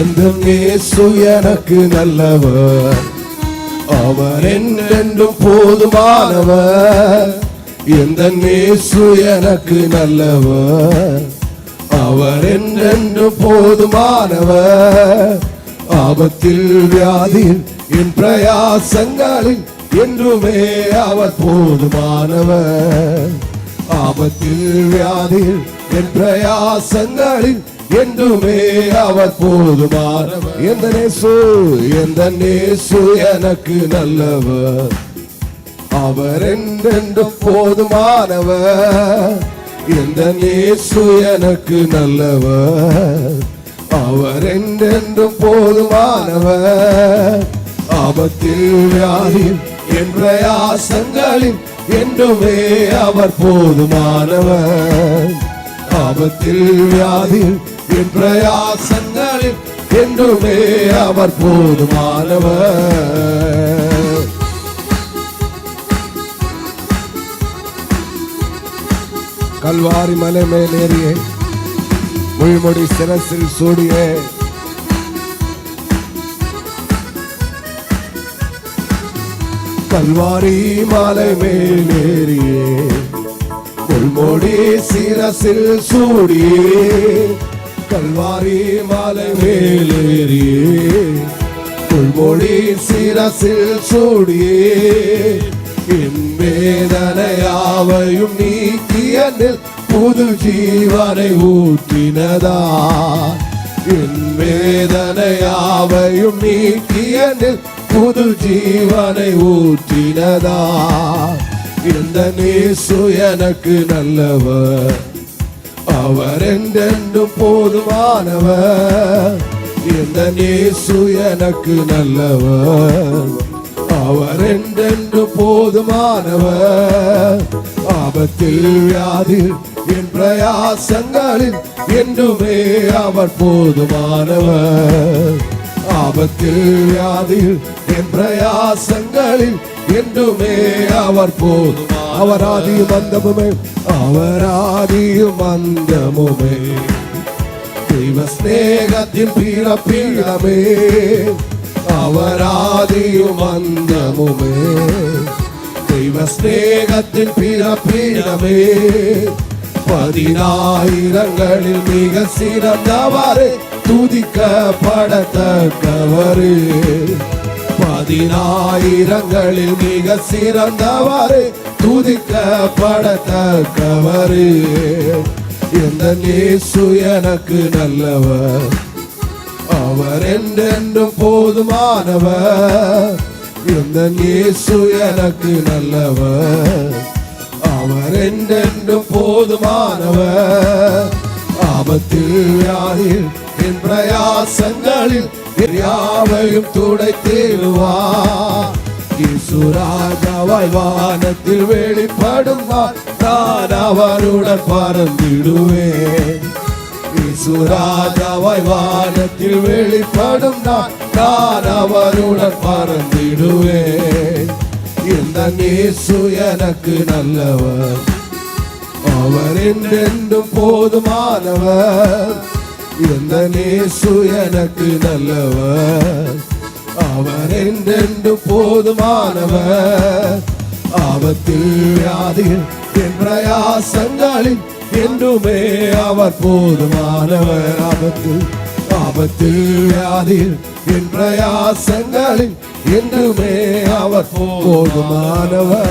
எந்த இயேசு எனக்கு நல்லவர். அவர் என்றென்றும் போதுமானவர். எந்த இயேசு எனக்கு நல்லவர். அவர் என்றென்றும் போதுமானவர். ஆபத்தில் வியாதியில் என் பிரயாசங்களில் என்றுமே அவர் போதுமானவர். ஆபத்தில் வியாதியில் என் பிரயாசங்களில் என்றுமே அவர் போதுமார் எந்த நேசு எந்த நேசு எனக்கு நல்லவர். அவர் என்றென்றும் போதுமானவர். எந்த நேசு எனக்கு நல்லவர். அவர் என்றென்றும் போதுமானவர். ஆபத்தில் வியாதியில் என் பிரயாசங்களில் என்றுமே அவர் போதுமானவர். ஆபத்தில் வியாதியில் என் பிரயாசங்களில் என்றுமே அவர் போதுமானவர். கல்வாரி மலை மேலேறியே முள்முடி சிரசில் சூடிய. கல்வாரி மலை மேலேறியே முள்முடி சிரசில் சூடியே. கல்வாரி மலை மேலேறியே முள்முடி சிரசில் சூடியே என் வேதனையாவையும் நீக்கியனில் புது ஜீவனை ஊற்றினதா? என் வேதனையாவையும் நீக்கிய நில் புது ஜீவனை ஊற்றினதா? இந்த நேசு எனக்கு நல்லவர். அவர் என்றென்றும் போதுமானவர். இந்த நேசு எனக்கு நல்லவர். அவர் என்றென்றும் போதுமானவர். ஆபத்தில் வியாதில் என் பிரயாசங்களில் என்றுமே அவர் போதுமானவர். ஆபத்தில் வியாதில் என் பிரயாசங்களில் என்றுமே அவர் போதும் அவர் ஆதியும் அந்தமுமே அவர் ஆதியும் அந்தமுமே தெய்வ ஸ்நேகத்தின் பிறப்பிடமே அவராதியும் அந்தமுமே தெய்வ ஸ்நேகத்தின் பிறப்பிடமே பதினாயிரங்களில் மிக சிறந்தவரே துதிக்கப்படத்தக்கவரே. பதினாயிரங்களில் மிக சிறந்தவரே துதிக்கப்படத்தக்கவரே. எந்த நேசு எனக்கு நல்லவர். அவர் என்றென்றும் போதுமானவர். எந்த நேசு எனக்கு நல்லவர். அவர் என்றென்றும் போதுமானவர். ஆபத்தில் வியாதியில் என் பிரயாசங்களில் யாவையும் துடைத்திடுவார். இசுராஜாவாய் வானத்தில் வெளிப்படும் நான் நான் அவருடன் பறந்திடுவேன். இசுராஜாவாய் வானத்தில் வெளிப்படும் நான் நான் அவருடன் பறந்திடுவேன். இந்த நேசு எனக்கு நல்லவர். அவர் என்றென்றும் போதுமானவர். இந்த நேசு எனக்கு நல்லவர். அவர் என்றென்று போதுமானவர். ஆபத்தில் வியாதியில் என் பிரயாசங்களில் என்றுமே அவர் போதுமானவர். ஆபத்தில் ஆபத்தில் வியாதியில் என் பிரயாசங்களில் என்றுமே அவர் போதுமானவர்.